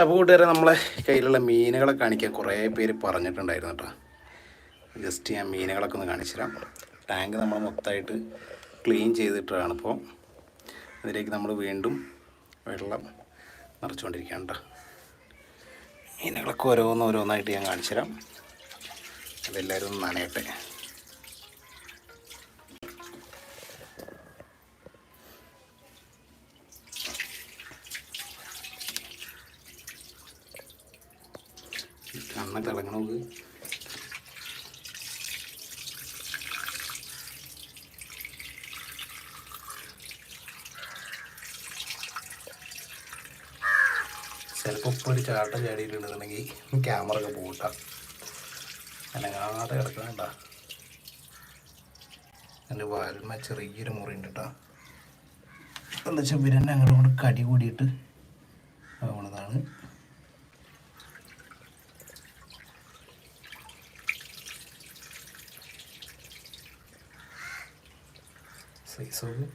അപ്പോൾ കൂട്ടുകാരെ നമ്മളെ കയ്യിലുള്ള മീനുകളെ കാണിക്കാൻ കുറേ പേര് പറഞ്ഞിട്ടുണ്ടായിരുന്നു കേട്ടോ. ജസ്റ്റ് ഞാൻ മീനുകളൊക്കെ ഒന്ന് കാണിച്ചു തരാം. ടാങ്ക് നമ്മൾ മൊത്തമായിട്ട് ക്ലീൻ ചെയ്തിട്ടാണ് ഇപ്പോൾ അതിലേക്ക് നമ്മൾ വീണ്ടും വെള്ളം നിറച്ചുകൊണ്ടിരിക്കുകയാണ് കേട്ടോ. മീനുകളൊക്കെ ഓരോന്ന് ഓരോന്നായിട്ട് ഞാൻ കാണിച്ചു തരാം. അതെല്ലാവരും നനയട്ടെ. കണ്ണ തിളങ്ങണം നമുക്ക്. ചിലപ്പോൾ ഇപ്പോൾ ഒരു ചാട്ടം ചാടിയിട്ടുണ്ടെന്നുണ്ടെങ്കിൽ ക്യാമറ ഒക്കെ പോട്ടാ. അനങ്ങാതെ കിടക്കണണ്ട എന്റെ വാൽമ ചെറിയൊരു മുറി ഉണ്ട് കേട്ടോ. എന്താ വെച്ചാൽ ഇവരെന്നെ അങ്ങോട്ട് കൊണ്ട് കടി കൂടിയിട്ട് ആവണതാണ് സൈസൊക്കെ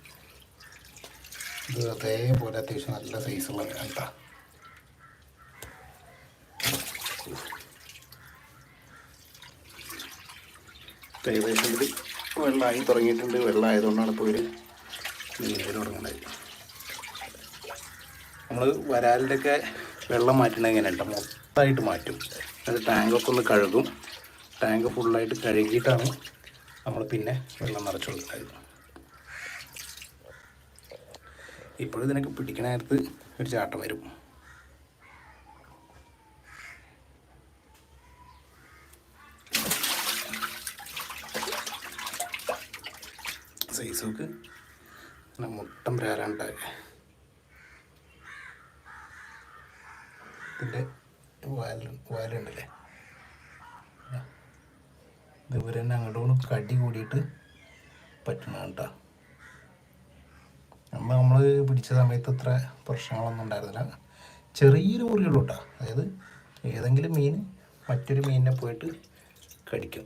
ഇത് അതേപോലെ അത്യാവശ്യം നല്ല സൈസുള്ള കേട്ടാ ഏകദേശം വെള്ളമായി തുടങ്ങിയിട്ടുണ്ട്. വെള്ളമായതുകൊണ്ടാണ് ഇപ്പോൾ ഇവർ നീന്തൽ തുടങ്ങുന്നത്. നമ്മൾ വരാലിന്റെയൊക്കെ വെള്ളം മാറ്റണത് എങ്ങനെയുണ്ട് മൊത്തമായിട്ട് മാറ്റും. അത് ടാങ്കൊക്കെ ഒന്ന് കഴുകും. ടാങ്ക് ഫുള്ളായിട്ട് കഴുകിയിട്ടാണ് നമ്മൾ പിന്നെ വെള്ളം നിറച്ചു കൊടുക്കുന്നത്. ഇപ്പോഴും ഇതിനൊക്കെ പിടിക്കണ നേരത്ത് ഒരു ചാട്ടം വരും. സൈസ് നോക്ക് മുട്ടം പ്രാരാണ്ടായ ഇതിന്റെ വാല വാലുണ്ടല്ലേ ഇതുവരെ തന്നെ അങ്ങോട്ടും കടി കൂടിയിട്ട് പറ്റണ കേട്ടോ നമ്മൾ പിടിച്ച സമയത്ത് ഇത്ര പ്രശ്നങ്ങളൊന്നും ഉണ്ടായിരുന്നില്ല. ചെറിയൊരു മുറിയുള്ളൂ കേട്ടോ. അതായത് ഏതെങ്കിലും മീൻ മറ്റൊരു മീനിനെ പോയിട്ട് കടിക്കും.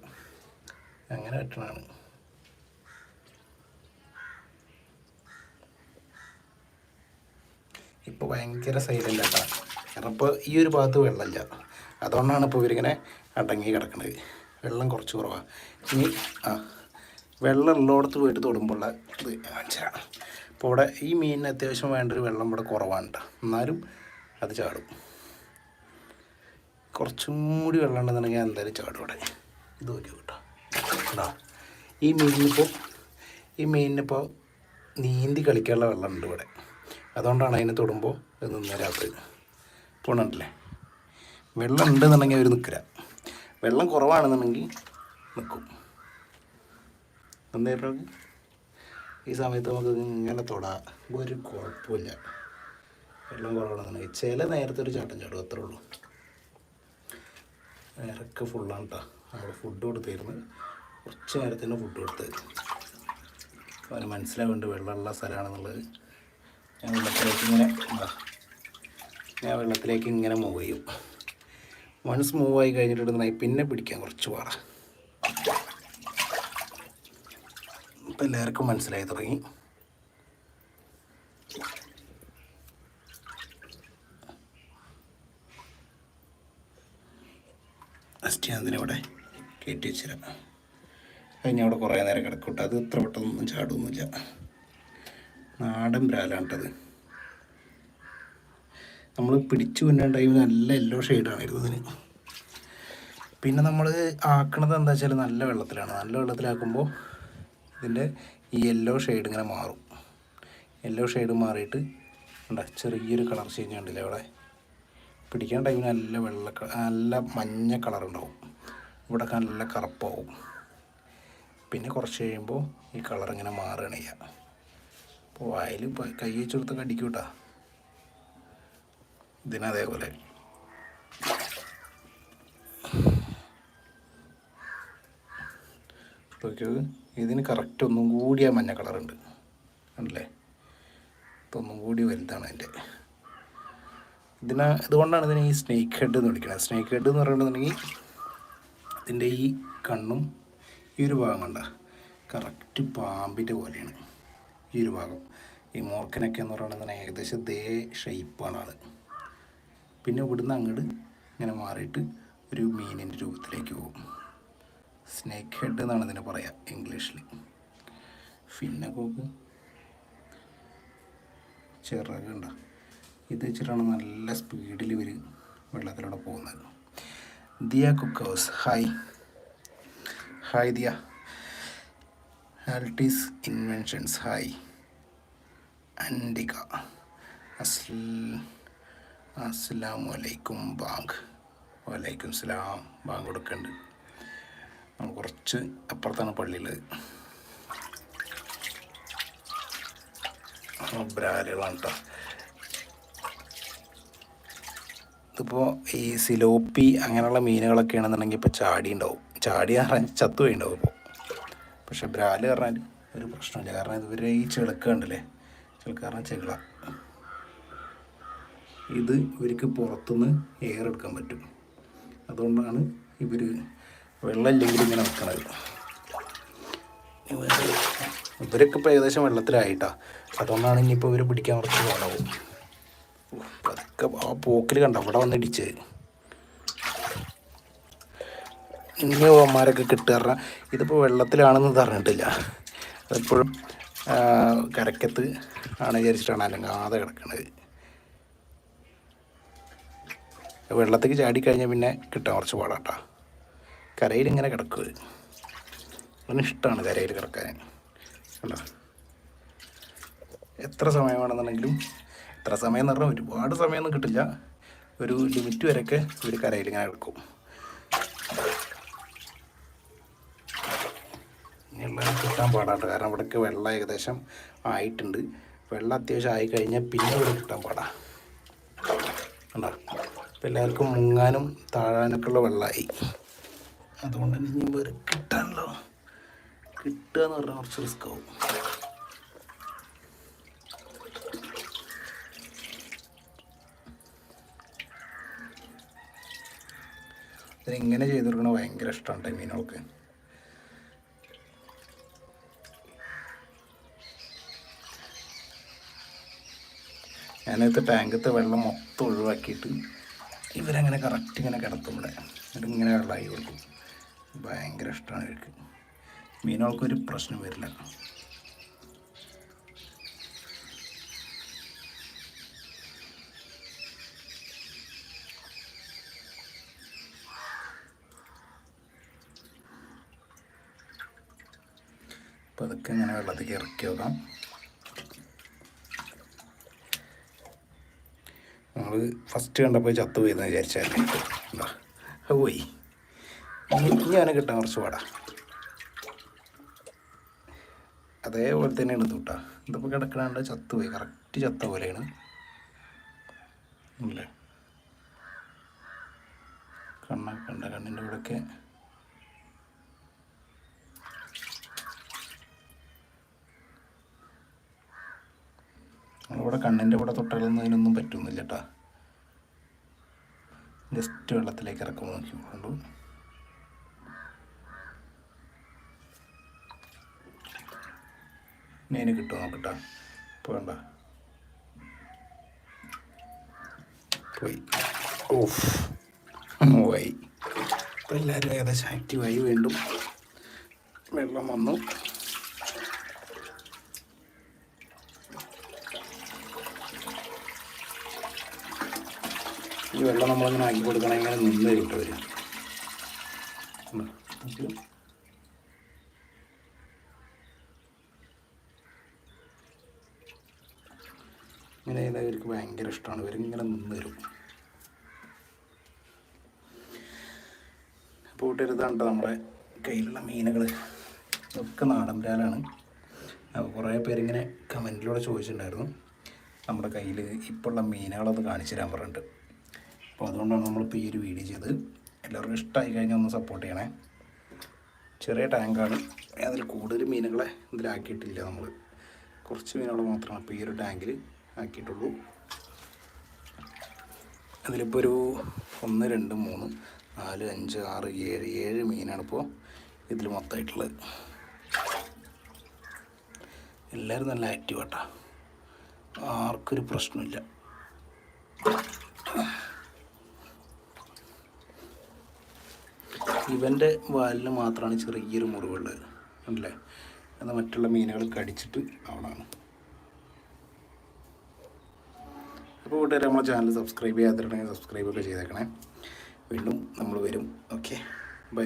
അങ്ങനെ കിട്ടണമാണ് ഇപ്പോൾ ഭയങ്കര സൈലന്റ് കേട്ടോ കാരണം ഇപ്പോൾ ഈ ഒരു ഭാഗത്ത് വെള്ളമില്ല. അതുകൊണ്ടാണ് ഇപ്പോൾ ഇവരിങ്ങനെ അടങ്ങി കിടക്കുന്നത് വെള്ളം കുറച്ച് കുറവാണ് ഇനി ആ വെള്ളം ഉള്ളിടത്ത് പോയിട്ട് തൊടുമ്പോഴുള്ള ഇത് കാണിച്ചുതരാം ഇപ്പോൾ ഇവിടെ ഈ മീനിന് അത്യാവശ്യം വേണ്ട ഒരു വെള്ളം ഇവിടെ കുറവാണ് കേട്ടോ എന്നാലും അത് ചാടും. കുറച്ചും കൂടി വെള്ളം ഉണ്ടെന്നുണ്ടെങ്കിൽ എന്തായാലും ചാടും ഇവിടെ. ഇത് നോക്കി കേട്ടോ കേട്ടോ ഈ മീനിനിപ്പോൾ ഈ മീനിനിപ്പോൾ നീന്തി കളിക്കാനുള്ള വെള്ളം ഉണ്ട് ഇവിടെ. അതുകൊണ്ടാണ് അതിനെ തൊടുമ്പോൾ ഇത് നിന്നേരാത്തത് പോണല്ലേ വെള്ളം ഉണ്ടെന്നുണ്ടെങ്കിൽ അവർ നിൽക്കില്ല. വെള്ളം കുറവാണെന്നുണ്ടെങ്കിൽ നിൽക്കും അന്നേരം ഈ സമയത്ത് നമുക്ക് ഇങ്ങനെ തൊടാം. ഒരു കുഴപ്പമില്ല. വെള്ളം കുറവാണെന്നുണ്ടെങ്കിൽ ചില നേരത്തെ ഒരു ചാട്ടം ചാടും അത്രേ ഉള്ളൂ. നേരൊക്കെ ഫുള്ളാണ് കേട്ടോ നമ്മൾ ഫുഡ് കൊടുത്തിരുന്നു കുറച്ച് നേരത്തിന് ഫുഡ് കൊടുത്തത് അവന് മനസ്സിലാവേണ്ട വെള്ളമുള്ള സ്ഥലമാണെന്നുള്ളത്. ഞാൻ വെള്ളത്തിലേക്ക് ഇങ്ങനെ ഞാൻ വെള്ളത്തിലേക്ക് ഇങ്ങനെ മൂവ് ചെയ്യും. വൺസ് മൂവ് ആയി കഴിഞ്ഞിട്ടുണ്ടെന്നുണ്ടെങ്കിൽ പിന്നെ പിടിക്കാൻ കുറച്ച് പാടാ. ഇപ്പം എല്ലാവർക്കും മനസ്സിലായി തുടങ്ങി. ഫസ്റ്റ് ഞാൻ അതിനിവിടെ കയറ്റി വെച്ചിരാം കഴിഞ്ഞ അവിടെ കുറേ നേരം കിടക്കട്ടെ. അത് ഇത്ര പെട്ടെന്നൊന്നും ചാടുമൊന്നുമില്ല നാടൻ ബ്രാലാണ്ടത് നമ്മൾ പിടിച്ചു കൊണ്ട ടൈം നല്ല യെല്ലോ ഷെയ്ഡാണ് പിന്നെ നമ്മൾ ആക്കണത് എന്താ വെച്ചാൽ നല്ല വെള്ളത്തിലാണ്. നല്ല വെള്ളത്തിലാക്കുമ്പോൾ ഇതിന്റെ ഈ യെല്ലോ ഷെയ്ഡ് ഇങ്ങനെ മാറും. യെല്ലോ ഷെയ്ഡ് മാറിയിട്ട് ഉണ്ട ചെറിയൊരു കളർ ചേഞ്ച് ഉണ്ടല്ലേ അവിടെ? പിടിക്കാൻ ടൈമിൽ നല്ല വെള്ള നല്ല മഞ്ഞ കളർ ഉണ്ടാവും. ഇവിടെ നല്ല കറുപ്പാവും. പിന്നെ കുറച്ച് കഴിയുമ്പോൾ ഈ കളർ ഇങ്ങനെ മാറുകയാണ് ചെയ്യുക അപ്പോൾ വായിൽ കൈ വെച്ച് കൊടുത്ത് കടിക്കും കേട്ടോ. ഇതിനതേപോലെ നോക്കിയത്? ഇതിന് കറക്റ്റ് ഒന്നും കൂടി ആ മഞ്ഞ കളറുണ്ട് ആണല്ലേ ഇതൊന്നും കൂടി വലുതാണ് അതിന്റെ ഇതിന് ഇതുകൊണ്ടാണ് ഇതിനെ ഈ സ്നേക്ക് ഹെഡ് എന്ന് വിളിക്കുന്നത് സ്നേക്ക് ഹെഡ് എന്ന് പറയുന്നുണ്ടെങ്കിൽ ഇതിന്റെ ഈ കണ്ണും ഈ ഒരു ഭാഗം കണ്ട കറക്റ്റ് പാമ്പിന്റെ പോലെയാണ് ഈ ഒരു ഭാഗം. ഈ മോർക്കനൊക്കെ എന്ന് പറയുന്നത് ഏകദേശം ഇതേ ഷെയ്പ്പാണ് അത്. പിന്നെ ഇവിടുന്ന് അങ്ങോട്ട് ഇങ്ങനെ മാറിയിട്ട് ഒരു മീനിന്റെ രൂപത്തിലേക്ക് പോകും. സ്നേക്ക് ഹെഡ് എന്നാണ് ഇതിന് പറയുക ഇംഗ്ലീഷിൽ പിന്നെ കോക്ക് ചിറകുണ്ട ഇത് വെച്ചിട്ടാണ് നല്ല സ്പീഡിൽ ഇവർ വെള്ളത്തിലൂടെ പോകുന്നത്. Diya cookers hi hi Diya. ആൽട്ടീസ് inventions hi അൻഡിക അസ്ലാം വലൈക്കും ബാങ്ക് വലൈക്കും സ്ലാം ബാങ്ക് കൊടുക്കുന്നുണ്ട് നമ്മൾ കുറച്ച് അപ്പുറത്താണ് പള്ളിയുള്ളത് ബ്രാലുകളാണ് കേട്ടോ ഇതിപ്പോൾ ഈ സിലോപ്പി അങ്ങനെയുള്ള മീനുകളൊക്കെ ആണെന്നുണ്ടെങ്കിൽ ഇപ്പോൾ ചാടി ഉണ്ടാവും. ചാടി പറഞ്ഞാൽ ചത്തുപോയി ഉണ്ടാവും ഇപ്പോൾ പക്ഷെ ബ്രാൽ പറഞ്ഞാൽ ഒരു പ്രശ്നമില്ല. കാരണം ഇവരെ ഈ ചെളുക്ക ഉണ്ടല്ലേ ചെളുക്ക പറഞ്ഞാൽ ചെകിള. ഇത് ഇവർക്ക് പുറത്തുനിന്ന് എയർ എടുക്കാൻ പറ്റും. അതുകൊണ്ടാണ് ഇവർ വെള്ളമില്ലെങ്കിൽ ഇങ്ങനെ വെക്കണത് ഇവർ ഇവരൊക്കെ ഇപ്പോൾ ഏകദേശം വെള്ളത്തിലായിട്ടാ. അതുകൊണ്ടാണ് ഇനിയിപ്പോൾ ഇവർ പിടിക്കാൻ കുറച്ച് പാടാവും. അതൊക്കെ ആ പോക്കിൽ കണ്ട അവിടെ വന്ന് ഇടിച്ച്. ഇനി അവന്മാരൊക്കെ കിട്ടുക ഇതിപ്പോൾ വെള്ളത്തിലാണെന്ന് പറഞ്ഞിട്ടില്ല അതെപ്പോഴും കരക്കത്ത് ആണ് വിചാരിച്ചിട്ടാണ് അനങ്ങാതെ കിടക്കണത്. വെള്ളത്തേക്ക് ചാടിക്കഴിഞ്ഞാൽ പിന്നെ കിട്ടാൻ കുറച്ച് പാടാട്ടാ. കരയിൽ ഇങ്ങനെ കിടക്കുക അവന് ഇഷ്ടമാണ് കരയിൽ കിടക്കാൻ. കണ്ടോ? എത്ര സമയമാണെന്നുണ്ടെങ്കിലും എത്ര സമയം എന്ന് പറഞ്ഞാൽ ഒരുപാട് സമയമൊന്നും കിട്ടില്ല. ഒരു ലിമിറ്റ് വരെയൊക്കെ ഇവർ കരയിൽ ഇങ്ങനെ കിടക്കും. ഇനിയുള്ള കിട്ടാൻ പാടാണ്ട് കാരണം ഇവിടേക്ക് വെള്ളം ഏകദേശം ആയിട്ടുണ്ട്. വെള്ളം അത്യാവശ്യം ആയി കഴിഞ്ഞാൽ പിന്നെ ഇവിടെ കിട്ടാൻ പാടാണ് ഇപ്പം എല്ലാവർക്കും മുങ്ങാനും താഴാനൊക്കെയുള്ള വെള്ളമായി. അതുകൊണ്ട് തന്നെ ഇനി വേറെ കിട്ടാനല്ലോ കിട്ടുക എന്ന് പറഞ്ഞാൽ കുറച്ച് റിസ്ക് ആവും. ഇതിങ്ങനെ ചെയ്തു കൊടുക്കണ ഭയങ്കര ഇഷ്ടമാണ് മീനുകൾക്ക്. ഞാനത്തെ ടാങ്കത്തെ വെള്ളം മൊത്തം ഒഴിവാക്കിയിട്ട് ഇവരങ്ങനെ കറക്റ്റ് ഇങ്ങനെ കിടത്തും ഇവിടെ. എന്നിട്ട് ഇങ്ങനെ വെള്ളമായി കൊടുക്കും. ഭയങ്കര ഇഷ്ടമാണ് ഇവർക്ക് മീനുകൾക്കൊരു പ്രശ്നം വരില്ല. അപ്പോൾ അതൊക്കെ ഇങ്ങനെ വെള്ളത്തേക്ക് ഇറക്കി വെക്കാം. നമ്മൾ ഫസ്റ്റ് കണ്ടപ്പോൾ ചത്തു പോയെന്ന് വിചാരിച്ചാൽ പോയി. ഇനി അവനെ കിട്ടാൻ കുറച്ച് പാടാ അതേപോലെ തന്നെ എടുത്തു കേട്ടാ ഇതിപ്പോൾ കിടക്കണാണ്ട് ചത്തു പോയി കറക്റ്റ് ചത്ത പോലെയാണ്. ഇല്ലേ? കണ്ണൊക്കെ ഉണ്ട് കണ്ണിന്റെ ഇവിടെയൊക്കെ നമ്മളിവിടെ കണ്ണിന്റെ ഇവിടെ തൊട്ടിളന്നതിനൊന്നും പറ്റുന്നില്ല കേട്ടാ ജസ്റ്റ് വെള്ളത്തിലേക്ക് ഇറക്കുമ്പോൾ നോക്കിക്കൊണ്ടു മീന് കിട്ടുമോ നോക്കട്ടെ. ഇപ്പോൾ പോയി. ഓഫ് പോയി ഇപ്പം എല്ലാവരും ഏകദേശം ആക്റ്റീവായി വീണ്ടും വെള്ളം വന്നു. ഈ വെള്ളം നമ്മളിങ്ങനെ ആക്കി കൊടുക്കണമെങ്കിൽ നിന്ന് കിട്ടും വരും ഇങ്ങനെ ഇവർക്ക് ഭയങ്കര ഇഷ്ടമാണ്. ഇവരിങ്ങനെ നിന്ന് വരും അപ്പോൾ കൂട്ടരുതാണ്ട് നമ്മുടെ കയ്യിലുള്ള മീനുകൾ ഒക്കെ നാടൻ ബ്രാലാണ് അപ്പോൾ കുറേ പേരിങ്ങനെ കമന്റിലൂടെ ചോദിച്ചിട്ടുണ്ടായിരുന്നു. നമ്മുടെ കയ്യിൽ ഇപ്പോൾ ഉള്ള മീനുകളൊന്ന് കാണിച്ചു തരാൻ പറഞ്ഞിട്ട്. അപ്പോൾ അതുകൊണ്ടാണ് നമ്മളിപ്പോൾ ഈ ഒരു വീഡിയോ ചെയ്തത്. എല്ലാവർക്കും ഇഷ്ടമായി കഴിഞ്ഞാൽ ഒന്ന് സപ്പോർട്ട് ചെയ്യണേ. ചെറിയ ടാങ്കാണ്. അതിൽ കൂടുതൽ മീനുകളെ ഇതിലാക്കിയിട്ടില്ല നമ്മൾ കുറച്ച് മീനുകൾ മാത്രമാണ്. ഇപ്പോൾ ഈ ഒരു ടാങ്കിൽ ആക്കിയിട്ടുള്ളൂ. അതിലിപ്പോൾ ഒരു ഒന്ന് രണ്ട് മൂന്ന് നാല് അഞ്ച് ആറ് ഏഴ് ഏഴ് മീനാണ് ഇപ്പോൾ ഇതിൽ മൊത്തമായിട്ടുള്ളത് എല്ലാവരും നല്ല ആക്റ്റീവാട്ടാ ആർക്കൊരു പ്രശ്നമില്ല ഇവന്റെ വാലിന് മാത്രമാണ് ചെറിയൊരു മുറിവുള്ളത്. അല്ലേ? എന്നാൽ മറ്റുള്ള മീനുകൾ കടിച്ചിട്ട് അവിടെയാണ് അപ്പോൾ കൂട്ടുകാർ നമ്മളെ ചാനൽ സബ്സ്ക്രൈബ് ചെയ്യാത്തിട്ടുണ്ടെങ്കിൽ സബ്സ്ക്രൈബ് ഒക്കെ ചെയ്തേക്കണേ. വീണ്ടും നമ്മൾ വരും. Okay bye